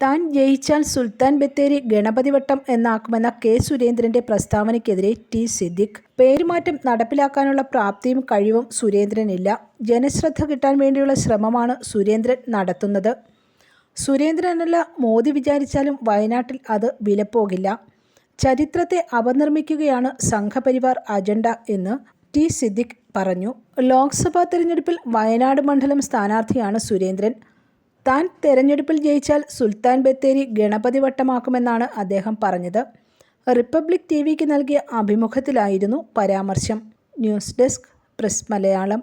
താൻ ജയിച്ചാൽ സുൽത്താൻ ബത്തേരി ഗണപതിവട്ടം എന്നാക്കുമെന്ന കെ സുരേന്ദ്രന്റെ പ്രസ്താവനയ്ക്കെതിരെ ടി സിദ്ദിഖ്. പേരുമാറ്റം നടപ്പിലാക്കാനുള്ള പ്രാപ്തിയും കഴിവും സുരേന്ദ്രനില്ല. ജനശ്രദ്ധ കിട്ടാൻ വേണ്ടിയുള്ള ശ്രമമാണ് സുരേന്ദ്രൻ നടത്തുന്നത്. സുരേന്ദ്രനല്ല മോദി വിചാരിച്ചാലും വയനാട്ടിൽ അത് വിലപ്പോകില്ല. ചരിത്രത്തെ അപനിർമ്മിക്കുകയാണ് സംഘപരിവാർ അജണ്ട എന്ന് ടി സിദ്ദിഖ് പറഞ്ഞു. ലോക്സഭാ തെരഞ്ഞെടുപ്പിൽ വയനാട് മണ്ഡലം സ്ഥാനാർത്ഥിയാണ് സുരേന്ദ്രൻ. താൻ തെരഞ്ഞെടുപ്പിൽ ജയിച്ചാൽ സുൽത്താൻ ബത്തേരി ഗണപതി വട്ടമാക്കുമെന്നാണ് അദ്ദേഹം പറഞ്ഞത്. റിപ്പബ്ലിക് ടി വിക്ക് നൽകിയ അഭിമുഖത്തിലായിരുന്നു പരാമർശം. News desk press Malayalam.